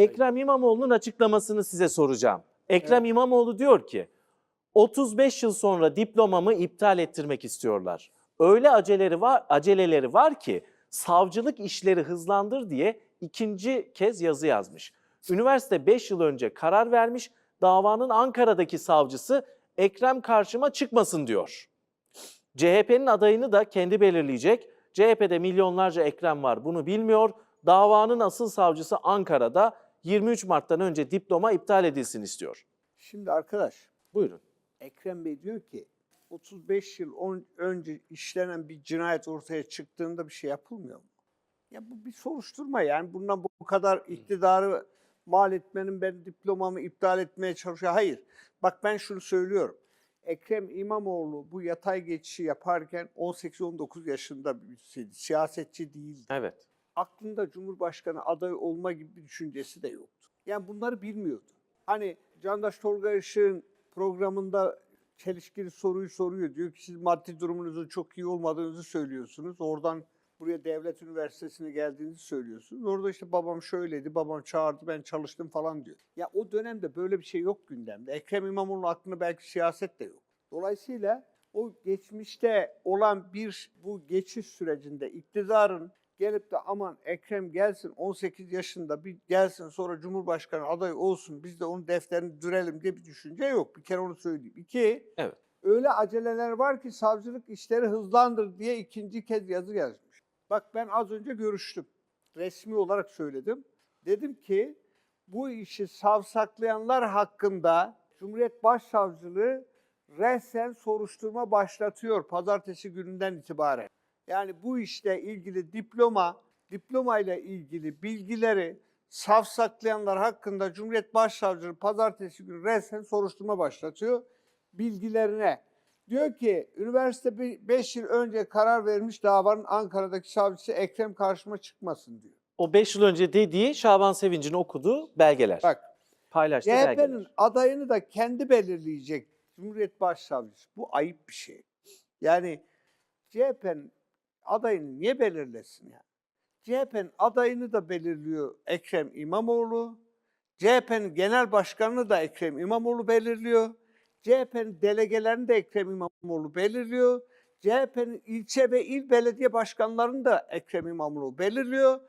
Ekrem İmamoğlu'nun açıklamasını size soracağım. Ekrem İmamoğlu diyor ki 35 yıl sonra diplomamı iptal ettirmek istiyorlar. Öyle aceleleri var, aceleleri var ki savcılık işleri hızlandır diye ikinci kez yazı yazmış. Üniversite 5 yıl önce karar vermiş. Davanın Ankara'daki savcısı Ekrem karşıma çıkmasın diyor. CHP'nin adayını da kendi belirleyecek. CHP'de milyonlarca Ekrem var bunu bilmiyor. Davanın asıl savcısı Ankara'da 23 Mart'tan önce diploma iptal edilsin istiyor. Şimdi arkadaş, Buyurun. Ekrem Bey diyor ki 35 yıl on- önce işlenen bir cinayet ortaya çıktığında bir şey yapılmıyor mu? Ya bu bir soruşturma yani bundan bu kadar iktidarı mal etmenin ben diplomamı iptal etmeye çalışıyor. Hayır. Bak ben şunu söylüyorum. Ekrem İmamoğlu bu yatay geçişi yaparken 18-19 yaşında birisiydi. Siyasetçi değildi. Evet. Aklında Cumhurbaşkanı adayı olma gibi bir düşüncesi de yoktu. Yani bunları bilmiyordu. Hani Candaş Tolga Işık'ın programında çelişkili soruyu soruyor. Diyor ki siz maddi durumunuzun çok iyi olmadığınızı söylüyorsunuz. Oradan buraya devlet üniversitesine geldiğinizi söylüyorsunuz. Orada işte babam şöyleydi, babam çağırdı, ben çalıştım falan diyor. Ya o dönemde böyle bir şey yok gündemde. Ekrem İmamoğlu'nun aklında belki siyaset de yok. Dolayısıyla o geçmişte olan bir bu geçiş sürecinde iktidarın gelip de aman Ekrem gelsin 18 yaşında bir gelsin sonra Cumhurbaşkanı adayı olsun biz de onun defterini dürelim diye bir düşünce yok. Bir kere onu söyleyeyim. İki, Evet. öyle aceleler var ki savcılık işleri hızlandır diye ikinci kez yazı yazmış. Bak ben az önce görüştüm. Resmi olarak söyledim. Dedim ki bu işi savsaklayanlar hakkında Cumhuriyet Başsavcılığı resen soruşturma başlatıyor pazartesi gününden itibaren. Yani bu işle ilgili diploma, diploma ile ilgili bilgileri savsaklayanlar hakkında Cumhuriyet Başsavcılığı pazartesi günü resen soruşturma başlatıyor bilgilerine. Diyor ki üniversite 5 yıl önce karar vermiş davanın Ankara'daki savcısı Ekrem karşıma çıkmasın diyor. O 5 yıl önce dediği Şaban Sevinci'nin okuduğu belgeler. Bak Paylaştığı CHP'nin belgeler. adayını da kendi belirleyecek Cumhuriyet Başsavcısı. Bu ayıp bir şey. Yani CHP'nin adayını niye belirlesin ya? CHP'nin adayını da belirliyor Ekrem İmamoğlu. CHP'nin genel başkanını da Ekrem İmamoğlu belirliyor. CHP'nin delegelerini de Ekrem İmamoğlu belirliyor. CHP'nin ilçe ve il belediye başkanlarını da Ekrem İmamoğlu belirliyor.